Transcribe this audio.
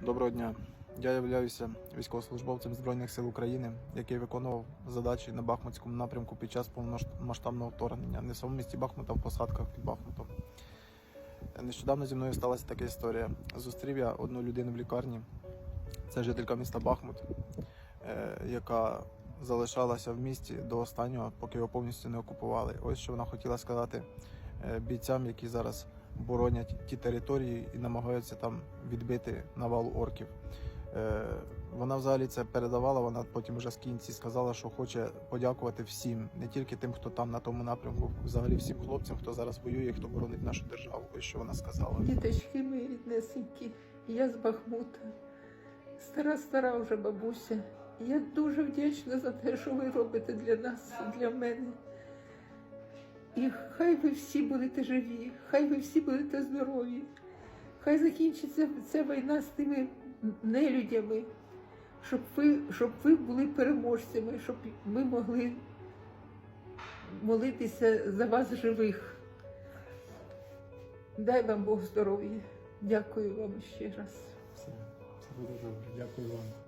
Доброго дня. Я являюся військовослужбовцем Збройних сил України, який виконував задачі на Бахмутському напрямку під час повномасштабного вторгнення, не самому місті Бахмута, в посадках під Бахмутом. Нещодавно зі мною сталася така історія. Зустрів я одну людину в лікарні. Це жителька міста Бахмут, е, яка залишалася в місті до останнього, поки його повністю не окупували. Ось що вона хотіла сказати е, бійцям, які зараз боронять ті території і намагаються там відбити навалу орків. Е, Вона взагалі це передавала. Вона потім вже з кінці сказала, що хоче подякувати всім, не тільки тим, хто там на тому напрямку, взагалі всім хлопцям, хто зараз воює, хто боронить нашу державу. Ось що вона сказала. Діточки мої ріднесенькі, я з Бахмута, стара стара вже бабуся. Я дуже вдячна за те, що ви робите для нас, для мене. І хай ви всі будете живі, хай ви всі будете здорові, хай закінчиться ця війна з тими нелюдями, щоб ви, щоб ви були переможцями, щоб ми могли молитися за вас живих. Дай вам Бог здоров'я. Дякую вам ще раз. Все, все буде добре. Дякую вам.